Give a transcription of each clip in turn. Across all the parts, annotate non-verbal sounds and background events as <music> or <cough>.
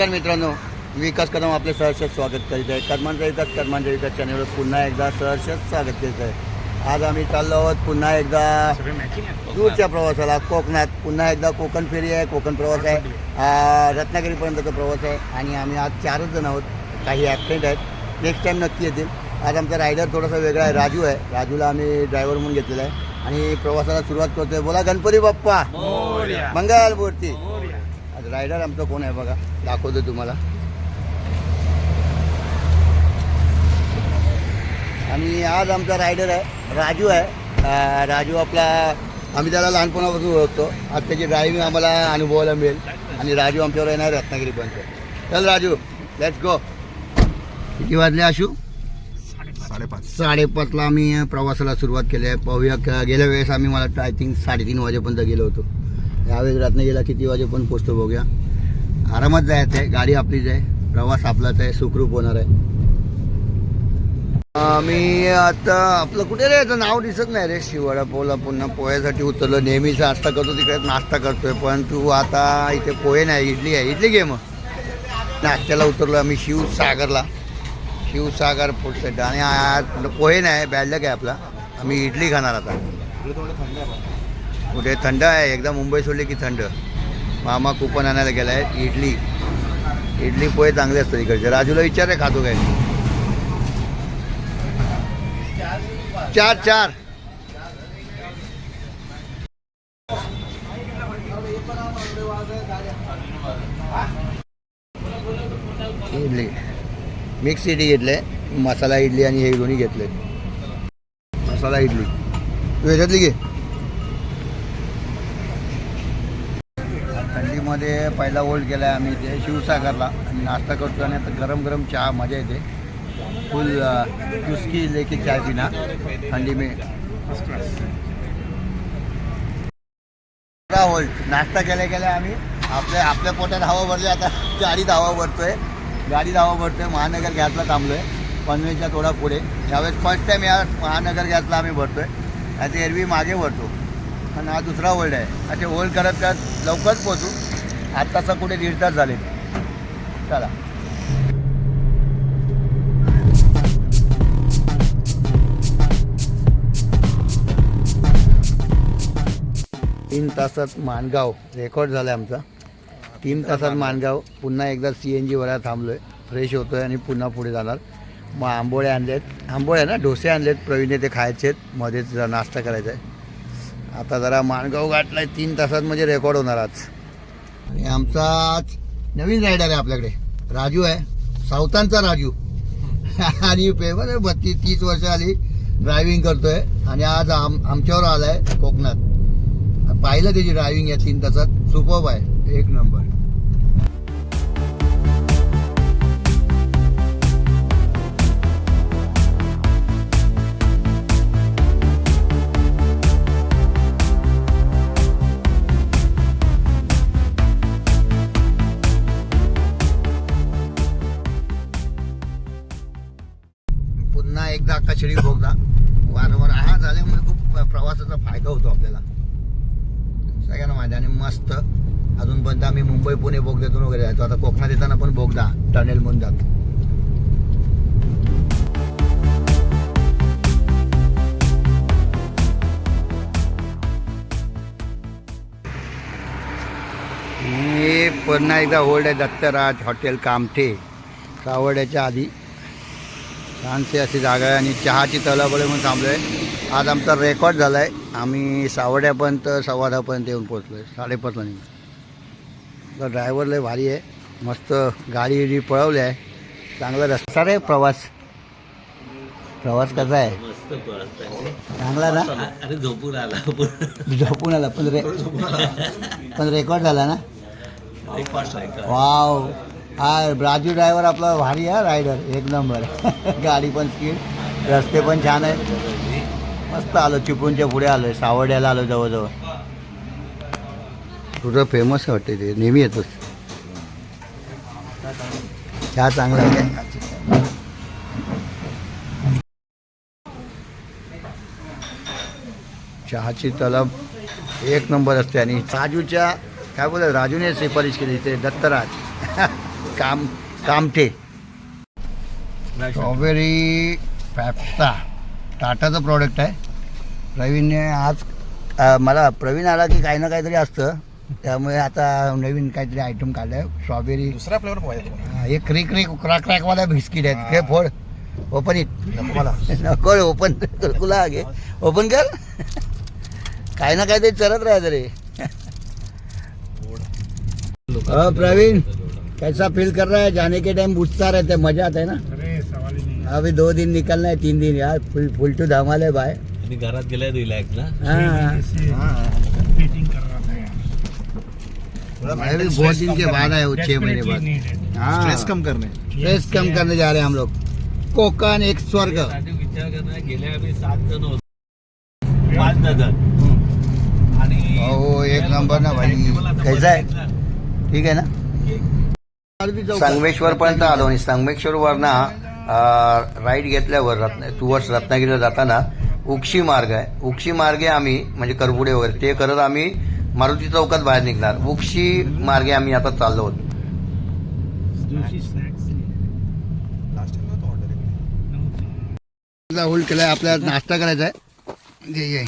नमस्कार मित्रांनो विकास कदम आपले सहर्ष स्वागत करीत आहे. कर्मांचा विकास कर्मांचा विकास चॅनलवर पुन्हा एकदा सहर्ष स्वागत करीत आहे. आज आम्ही चाललो आहोत पुन्हा एकदा दूरच्या प्रवासाला कोकणात. पुन्हा एकदा कोकण फेरी आहे कोकण प्रवास आहे. रत्नागिरीपर्यंतचा प्रवास आहे आणि आम्ही आज चारच जण आहोत. काही ॲक्सिडेंट आहेत. नेक्स्ट टाईम नक्की येतील. आज आमचा रायडर थोडासा वेगळा आहे राजू आहे. राजूला आम्ही ड्रायव्हर म्हणून घेतलेला आहे. आणि प्रवासाला सुरुवात करतोय. बोला गणपती बाप्पा. मंगल मूर्ती. आज रायडर आमचं कोण आहे बघा दाखवतो तुम्हाला. आणि आज आमचा रायडर आहे राजू आहे. राजू आपला आम्ही त्याला लहानपणापासून ओळखतो. आज त्याची ड्रायव्हिंग आम्हाला अनुभवायला मिळेल. आणि राजू आमच्यावर येणार रत्नागिरीपर्यंत चल राजू लेट्स गो किती वाजले आशू? साडेपाच. साडेपाचला आम्ही प्रवासाला सुरुवात केली आहे. पाहूया गेल्या वेळेस आम्ही मला आय थिंक साडेतीन वाजेपर्यंत गेलो होतो. यावेळेस रत्नागिरीला किती वाजेपर्यंत पोचतो बघूया. आरामात जायचं आहे गाडी आपलीच आहे प्रवास आपलाच आहे सुखरूप होणार आहे. मी आता आपलं कुठे रे? याचं नाव दिसत नाही रे शिवाडा पोला पुन्हा पोह्यासाठी उतरलो. नेहमीच नाश्ता करतो तिकडे नाश्ता करतोय पण तू आता इथे पोहे नाही इडली आहे. इडली घे मग. नाश्त्याला उतरलो आम्ही शिवसागरला. शिवसागर फूड सेंटर आणि आज पोहे नाही बॅडलक आहे आपला. आम्ही इडली खाणार आता. थंड कुठे थंड आहे. एकदा मुंबई सोडली की थंड. मामा कुपन आणायला गेला आहे इडली. इडली पोहे चांगले असतात इकडचे. राजूला विचार आहे खातो काय? चार चार. इडली. मिक्स इडली घेतले. मसाला इडली आणि हे दोन्ही घेतले. मसाला इडली. तू याच्यातली घे. थंडीमध्ये पहिला ओल्ड केला आहे आम्ही इथे शिवसागरला. आणि नाश्ता करतो आणि आता गरम गरम चहा मजा येते. फुल चुस्की लेके चाय पिना. थंडी में. होल्ड नाश्ता केल्या गेल्या आम्ही आपल्या आपल्या पोटात हवा भरली आता गाडी धावा भरतोय. गाडी धावा भरतोय महानगर गॅसला थांबलोय. पनवेलच्या थोडा पुढे. यावेळेस फर्स्ट टाईम या महानगर गॅसला आम्ही भरतोय. आता एरवी मागे भरतो. आणि हा दुसरा ओल्ड आहे. असे होल्ड करत करत लवकरच पोचू आत्ताचा कुठे दीड तास झाले. चला. तीन तासात माणगाव रेकॉर्ड झाला आहे आमचा. तीन तासात माणगाव पुन्हा एकदा सी एन जी वरा थांबलो आहे फ्रेश होतो आहे आणि पुन्हा पुढे जाणार. मग आंबोळे आणलेत. आंबोळे ना डोसे आणलेत. प्रवीणने ते खायचे आहेत. मध्येच नाश्ता करायचा आहे आता जरा माणगाव गाठला आहे तीन तासात म्हणजे रेकॉर्ड होणार आज. आणि आमचा आज नवीन रायडर आहे आपल्याकडे. राजू आहे. सावतांचा राजू. आणि पेपर आहे बत्तीस तीस वर्ष आली ड्रायव्हिंग करतोय. आणि आज आम आमच्यावर आलाय कोकणात. पाहिलं त्याची ड्रायव्हिंग या तीन तासात सुपब आहे एक नंबर आम्ही मुंबई पुणे बोगद्यातून वगैरे जायचो. आता कोकणात येताना पण बोगदा टनेल म्हणून जातो. हे पुन्हा एकदा ओल्ड आहे दत्तराज हॉटेल कामठे. सावड्याच्या आधी? छानशी अशी जागा आहे आणि चहाची तलाबळे म्हणून थांबलो आहे आज आमचा रेकॉर्ड झाला आहे आम्ही सावड्यापर्यंत सव्वा दहापर्यंत येऊन पोचलो आहे साडेपाचला निघतो तर ड्रायव्हर लय भारी आहे. मस्त गाडी बिडी पळवली आहे. चांगला रस्ता रे प्रवास. प्रवास कसा आहे. चांगला ना? अरे झोपून आला. झोपून आला. पण रे पण रेकॉर्ड झाला ना? वाव हा राजू ड्रायव्हर आपला भारी आहे रायडर एक नंबर गाडी पण स्पीड रस्ते पण छान आहे मस्त आलो चिपळूणच्या पुढे आलो आहे सावर्ड्याला आलो जवळजवळ. तुझं फेमस आहे वाटते ते. नेहमी येतोच चहा चांगला आहे. चहाची तलब एक नंबर असते आणि राजूच्या काय बोलत राजूने शिफारिश केली ते दत्तराज. <laughs> काम कामठे. स्ट्रॉबेरी पॅप्सा टाटाचं प्रॉडक्ट आहे. प्रवीणने आज मला प्रवीण आला की काही ना काहीतरी असतं. त्यामुळे आता नवीन काहीतरी आयटम काढलं आहे स्ट्रॉबेरी दुसरा फ्लेवर पाहिजे हे क्रिक क्रिक क्रॅक क्रॅकवाला बिस्किट आहेत. हे. फोड. ओपन इट नको मला. नको ओपन तुला घे ओपन कर. काही ना काहीतरी चरत राहायचं रे. हाँ प्रवीण कैसा फील कर रहा है? जाने के टाइम पूछता रहते हैं, मजा आता है ना? अरे सवाल ही नहीं अभी दो दिन निकलना है तीन दिन यार. फुल फुल टू धमाल है भाई. घरात गेलाय रिलॅक्स ना हाँ ऐसे पेटिंग कर रहा था यार थोड़ा मैं भी mental बहुत दिन के करने- बाद आए वो छह महीने बाद. हाँ। स्ट्रेस कम करने। स्ट्रेस कम करने जा रहे हैं हम लोग। कोकण एक स्वर्ग। विचार करणार गेल्या आम्ही सात जण होतो पाच आणि हो, एक नंबर ना भाई. कैसा है? ठीक आहे ना? संगमेश्वर पर्यंत आलो आणि संगमेश्वर वरना राईट घेतल्यावर रत्न टुवर्ड्स रत्नागिरीला जाताना उक्षी मार्ग आहे. उक्षी मार्गे आम्ही म्हणजे करपुडे वगैरे ते करत आम्ही मारुती चौकात बाहेर निघणार. उक्षी मार्गे आम्ही आता चाललो No. होल्ड केलाय. आपल्याला नाश्ता करायचा आहे. ये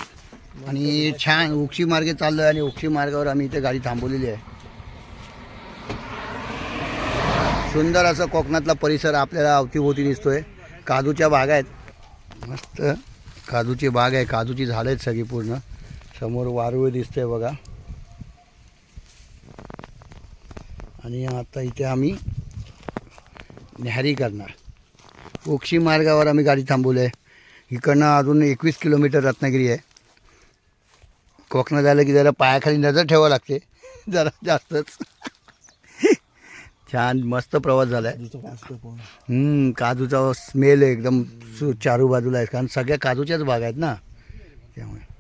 आणि छान उक्षी मार्गे चाललोय आणि उक्षी मार्गावर आम्ही इथे गाडी थांबवलेली आहे. सुंदर असं कोकणातला परिसर आपल्याला अवतीभोवती दिसतोय. काजूच्या बागा आहेत. मस्त काजूची बाग आहे. काजूची झाडं आहेत सगळी पूर्ण. समोर वारुळ दिसतंय बघा. आणि आता इथे आम्ही न्याहारी करणार. ओक्षी मार्गावर आम्ही गाडी थांबवली आहे. इकडनं अजून एकवीस किलोमीटर रत्नागिरी आहे. कोकणात आलं की जरा पायाखाली नजर ठेवावं लागते. <laughs> जरा जास्तच. छान मस्त प्रवास झाला आहे काजूचा स्मेल आहे एकदम चारू बाजूला आहे. कारण सगळ्या काजूच्याच बाग आहेत ना. त्यामुळे.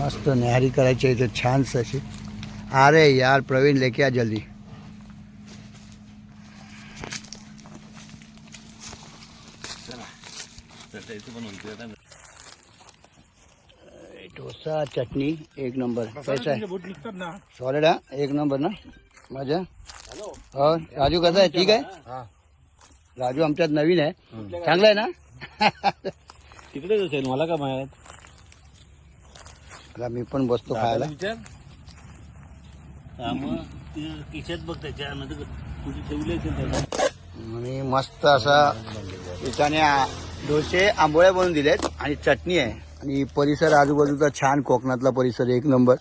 मस्त न्याहारी करायची आहे इथे छानस अशी. अरे यार प्रवीण लेके आ जल्दी. डोसा चटणी एक नंबर. कैसा आहे सॉलिड हा? एक नंबर ना? माझ्या? हो राजू कसा आहे? ठीक आहे? राजू आमच्यात नवीन आहे. चांगला आहे ना? <laughs> तिकडेच असेल मला का माहीत? आता मी पण बसतो खायला. विचार. बघ त्याच्या कुठे ठेवले आणि मस्त असा त्याने डोसे आंबोळ्या बनवून दिलेत आणि चटणी आहे. आणि परिसर आजूबाजूचा छान कोकणातला परिसर एक नंबर.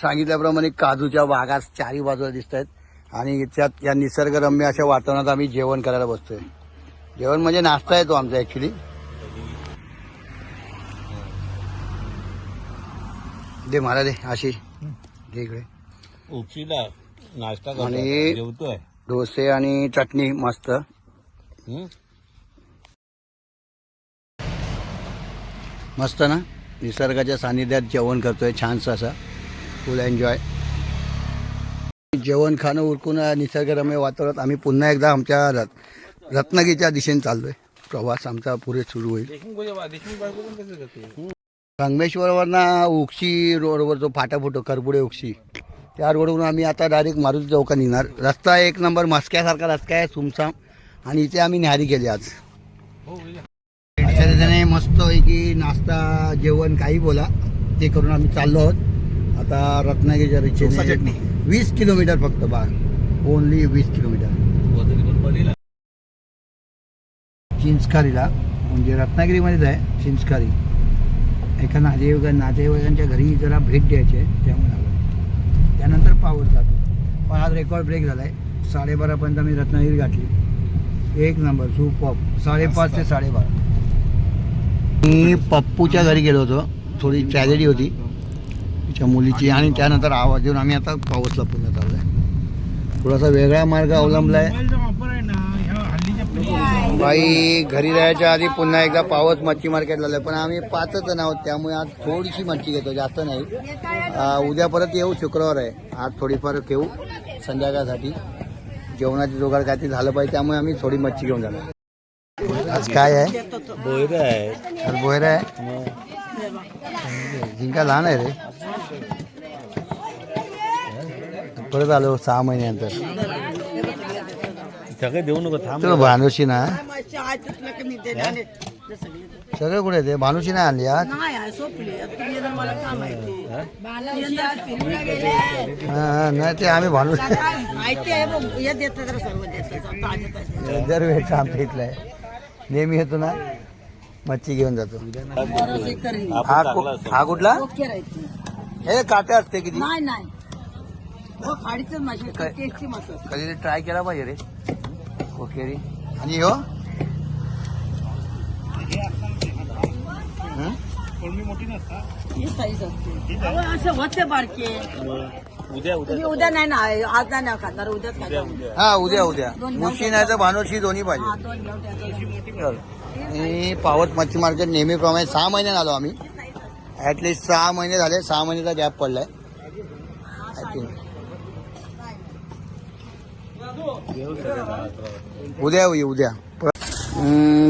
सांगितल्याप्रमाणे काजूच्या बागा चारी बाजूला दिसत आहेत आणि त्यात या निसर्गरम्य अशा वातावरणात आम्ही जेवण करायला बसतोय. जेवण म्हणजे नाश्ता आहे तो आमचा ऍक्च्युली दे मला दे अशी दे इकडे. उपशीला नाश्ता आणि- जेवतोय. डोसे आणि चटणी मस्त. हं? मस्त ना? निसर्गाच्या सानिध्यात जेवण करतोय छानसं असं. फुल एन्जॉय जेवण खाणं उरकून निसर्गरम्य वातावरणात आम्ही पुन्हा एकदा आमच्या रत रत्नागिरीच्या दिशेने चाललोय. प्रवास आमचा पुढे सुरू होईल. संगमेश्वरवरनं उक्षी रोडवर जो फाटा फुटो करपुडे उक्षी त्या रोडवरून आम्ही आता डायरेक्ट मारुती चौकात निघणार. रस्ता एक नंबर मस्क्यासारखा रस्ता आहे सुमसाम आणि इथे आम्ही न्याहारी केली आज. अशा मस्त की नाश्ता जेवण काही बोला ते करून आम्ही चाललो आहोत. आता रत्नागिरीच्या चटणी. वीस किलोमीटर फक्त बा. ओनली वीस किलोमीटर. चिंचखारीला म्हणजे रत्नागिरीमध्येच आहे चिंचखारी. एका नातेवाईक नातेवाईकांच्या घरी जरा भेट द्यायची आहे त्यामुळे आलो. त्यानंतर पावर जातो. पण आज रेकॉर्ड ब्रेक झाला आहे साडेबारापर्यंत मी रत्नागिरी गाठली. एक नंबर सुपॉप साडेपाच ते साडेबारा. मी पप्पूच्या घरी गेलो होतो. थोडी ट्रॅजेडी होती. तिच्या मुलीची. आणि त्यानंतर आवाज देऊन आम्ही आता पाऊसला पुन्हा चाललो आहे थोडासा वेगळा मार्ग अवलंबला आहे बाई घरी राहायच्या आधी पुन्हा एकदा पावस मच्छी मार्केटला आलं पण आम्ही पाचच जण आहोत त्यामुळे आज थोडीशी मच्छी घेतो जास्त नाही. उद्या परत येऊ शुक्रवार आहे. आज थोडीफार घेऊ संध्याकाळसाठी. जेवणाची जोगाड काय ते झालं पाहिजे त्यामुळे आम्ही थोडी मच्छी घेऊन जाणार. आज काय आहे? बोयरा आहे. आज बोयरा आहे? जिंका लहान आहे रे. परत आलो सहा महिन्यानंतर. सगळं देऊ नको थांब. तुला भानुशी ना. सगळं कुठे ते? भानुशी नाही आणली आज? हा, नाही ते आम्ही भानू माहिती आहे बघ हे देतं तर सर्व देतं. ताजे ताजे दरवेळेस आमच्या इथलं आहे नेहमी येतो ना मच्छी घेऊन जातो. हा कु- हा कुठला? ओके राहायची हे काटे असते किती? नाही नाही. हो खाडीच? टेस्टी कधी ट्राय केला पाहिजे रे. ओके रे आणि हो? हं? ही साईज असते. अहो, असे होते बारके. उद्या उद्या. तुम्ही उद्या नाही ना आज नाही ना खाणार उद्याच खाणार. हा उद्या उद्या. मुशी नाही तर भानोशी दोन्ही हा पाहिजे. पावत मच्छी मार्केट नेहमीप्रमाणे सहा महिन्यात आलो आम्ही. ॲटलिस्ट सहा महिने झाले. सहा महिन्याचा गॅप पडलाय आय थिंक उद्या येऊ उद्या.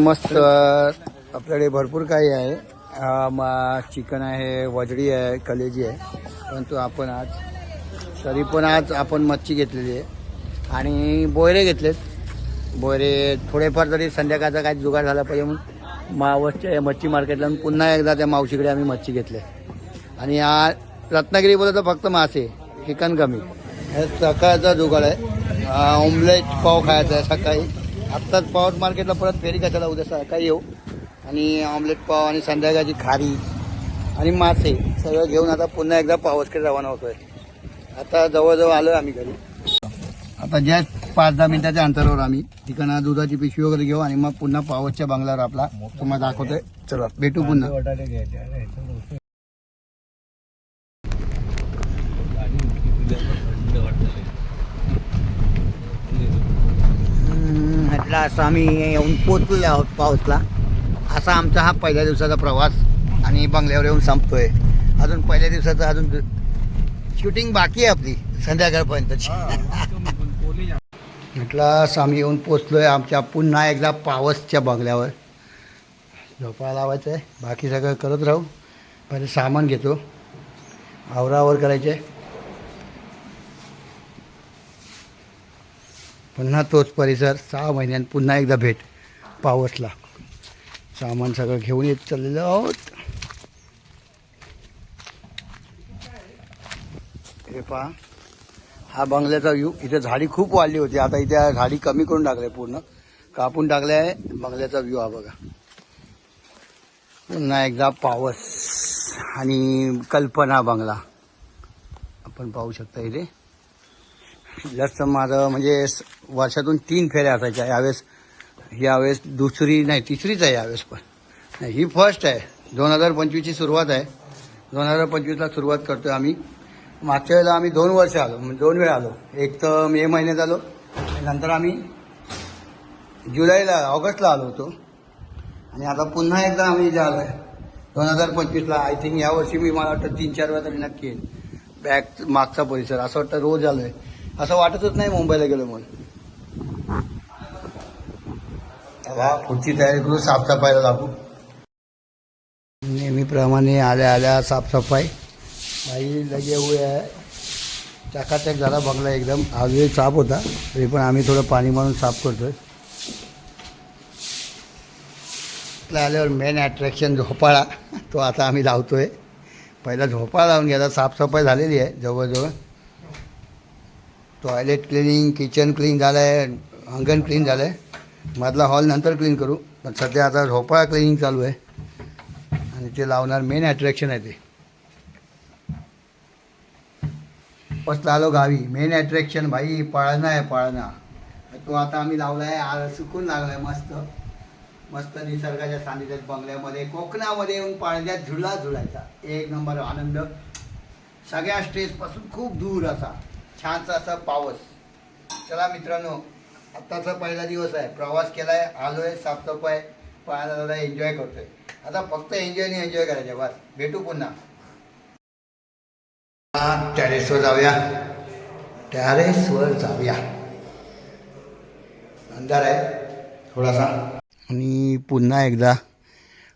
मस्त. आपल्याकडे भरपूर काही आहे. चिकन आहे वजडी आहे कलेजी आहे. परंतु आपण आज तरी पण आज आपण मच्छी घेतलेली आहे. आणि बोयरे घेतलेत. बोयरे थोडेफार तरी संध्याकाळचा काही जुगाड झाला पाहिजे म्हणून मावसच्या मच्छी मार्केटला पुन्हा एकदा त्या मावशीकडे आम्ही मच्छी घेतले. आणि या रत्नागिरी बोलत फक्त मासे चिकन कमी. हे सकाळचा जुगाड आहे. ऑमलेट पाव खायचा आहे सकाळी. आत्ताच पाव मार्केटला परत फेरी कशाला उद्या सकाळी येऊ. आणि ऑमलेट पाव आणि संध्याकाळची खारी आणि मासे सगळं घेऊन आता पुन्हा एकदा पावसकडे रवाना होतोय. आता जवळजवळ आलो आम्ही घरी. आता ज्या पाच दहा मिनिटाच्या अंतरावर आम्ही ठिकाणा दुधाची पिशवी वगैरे घेऊ आणि मग पुन्हा पावसच्या बंगल्यावर आपला तुम्हाला दाखवतोय. चला भेटू पुन्हा. म्हटलं असं आम्ही येऊन पोचलेलो आहोत पाऊसला. असा आमचा हा पहिल्या दिवसाचा प्रवास आणि बंगल्यावर येऊन संपतोय. अजून पहिल्या दिवसाचा अजून शूटिंग बाकी आहे आपली संध्याकाळपर्यंतची म्हटलं असं आम्ही येऊन पोचलोय आमच्या पुन्हा एकदा पावसच्या बंगल्यावर. झोपायला लावायचं आहे बाकी सगळं करत राहू. पहिले सामान घेतो. आवरावर करायचे पुन्हा तोच परिसर सहा महिन्यात पुन्हा एकदा भेट. पावसला. सामान सगळं घेऊन येत चाललेलो आहोत. हे पहा. हा बंगल्याचा व्यू इथे झाडी खूप वाढली होती. आता इथे झाडी कमी करून टाकले पूर्ण. कापून टाकले आहे बंगल्याचा व्ह्यू हा बघा. पुन्हा एकदा पावस आणि कल्पना बंगला. आपण पाहू शकता इथे. जास्त माझं म्हणजे वर्षातून तीन फेऱ्या असायच्या. यावेळेस यावेळेस दुसरी नाही तिसरीच आहे यावेळेस पण. नाही ही फर्स्ट आहे. दोन हजार पंचवीसची सुरुवात आहे. दोन हजार पंचवीसला सुरुवात करतोय आम्ही. मागच्या वेळेला आम्ही दोन वर्ष आलो म्हणजे दोन वेळा आलो. एक तर मे महिन्यात आलो नंतर आम्ही जुलैला ऑगस्टला आलो होतो. आणि आता पुन्हा एकदा आम्ही इथे आलो आहे दोन हजार पंचवीसला आय थिंक यावर्षी मी मला वाटतं तीन चार वेळा तरी नक्की येईल. बॅक मागचा परिसर असं वाटतं रोज आलोय. असं वाटतच नाही मुंबईला गेलो म्हणून. पुढची तयारी करू साफसफाईला लागू. नेहमीप्रमाणे आल्या आल्या साफसफाई. बाई लगे हुए आहे. चकाचक झाला बंगला एकदम. आजही साफ होता. तरी पण आम्ही थोडं पाणी मारून साफ करतोय. आल्यावर मेन अट्रॅक्शन झोपाळा. तो आता आम्ही लावतोय. पहिला झोपाळा लावून घ्यायचा साफसफाई झालेली आहे जवळजवळ. टॉयलेट क्लिनिंग किचन क्लीन झालं आहे अंगण क्लीन झालं आहे मधला हॉल नंतर क्लीन करू. पण सध्या आता झोपाळा क्लिनिंग चालू आहे. आणि ते लावणार मेन अट्रॅक्शन आहे ते. बसला आलो गावी. मेन अट्रॅक्शन भाई पाळणा आहे पाळणा. तो आता आम्ही लावला आहे आ सुकून लागला आहे मस्त. मस्त निसर्गाच्या सानिध्यात बंगल्यामध्ये कोकणामध्ये येऊन पाळण्यात झुला झुलायचा. एक नंबर आनंद. सगळ्या स्ट्रेसपासून खूप दूर असा. छानसा असा पावस चला मित्रांनो आत्ताचा पहिला दिवस आहे. प्रवास केलाय आलोय साफसफाई पाहायला दादा एन्जॉय करतोय. आता फक्त एन्जॉय एन्जॉय करायचे बस. भेटू पुन्हा. टॅरेसवर जाऊया. टॅरेसवर जाऊया. अंधार आहे थोडासा. आणि पुन्हा एकदा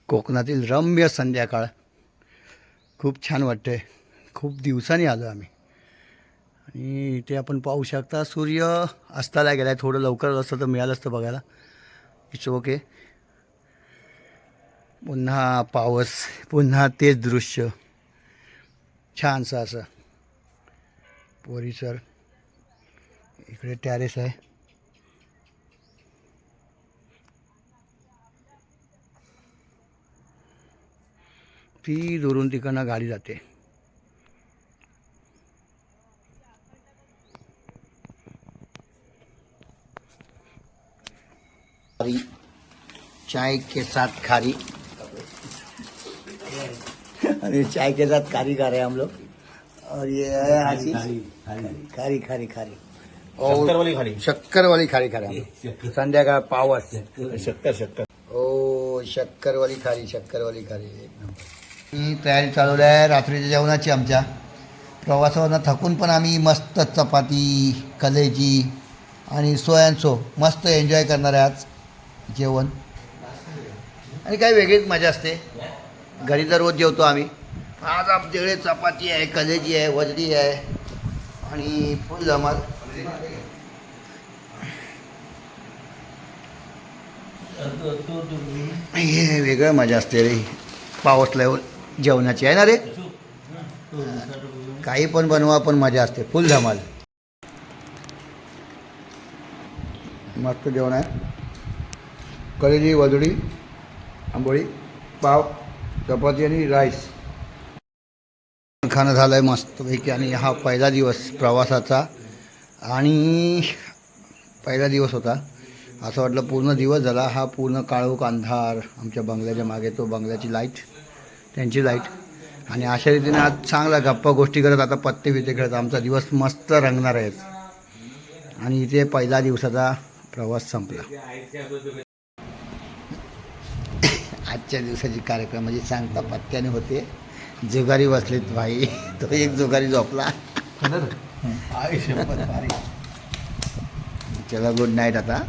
कोकणातील रम्य संध्याकाळ. खूप छान वाटते खूप दिवसांनी आलो आम्ही. आणि इथे आपण पाहू शकता सूर्य अस्ताला गेला आहे थोडं लवकर असतं तर मिळालं असतं बघायला. इट्स ओके पुन्हा पावस पुन्हा तेच दृश्य. छानसं असं. परिसर इकडे टॅरेस आहे. ती दुरून तिकडनं गाडी जाते. खारी चाय के साथ खारी। अरे चाय के साथ खारी खा रहे हैं हम लोग। और ये है आशीष। खारी खारी खारी। और शक्कर वाली खाली शक्कर वाली खारी खा रहे हैं संध्याकाळ पावस। शक्कर। शक्कर ओ शक्करवाली खारी शक्करवाली खारी। एक नंबर ही तयारी चालवली आहे रात्रीच्या जेवणाची आमच्या. प्रवासावरनं थकून पण आम्ही मस्त चपाती कलेजी आणि सो अँड सो मस्त एन्जॉय करणार आहे आज. जेवण. आणि काही वेगळीच मजा असते. घरी तर रोज जेवतो आम्ही. आज आमच्याकडे चपाती आहे कलेजी आहे वजडी आहे आणि फुल धमाल. हे वेगळं मजा असते रे. पावसल्यावर जेवणाची. आहे ना रे? काही पण बनवा पण मजा असते. फुल धमाल. मस्त जेवण आहे. कलेजी वजडी आंबोळी पाव चपाती आणि राईस. खाणं झालं आहे मस्तपैकी आणि हा पहिला दिवस प्रवासाचा आणि पहिला दिवस होता. असं वाटलं पूर्ण दिवस झाला. हा पूर्ण काळोख अंधार आमच्या बंगल्याच्या मागे तो बंगल्याची लाइट त्यांची लाइट आणि अशा रीतीने आज चांगला गप्पा गोष्टी करत आता पत्ते बित्ते खेळत आमचा दिवस मस्त रंगणार आहेत आणि इथे पहिला दिवसाचा प्रवास संपला. आजच्या दिवसाची कार्यक्रम म्हणजे सांगता पत्त्याने होते. जुगारी बसलेत भाई. तो एक जुगारी झोपला. चला गुड नाईट आता.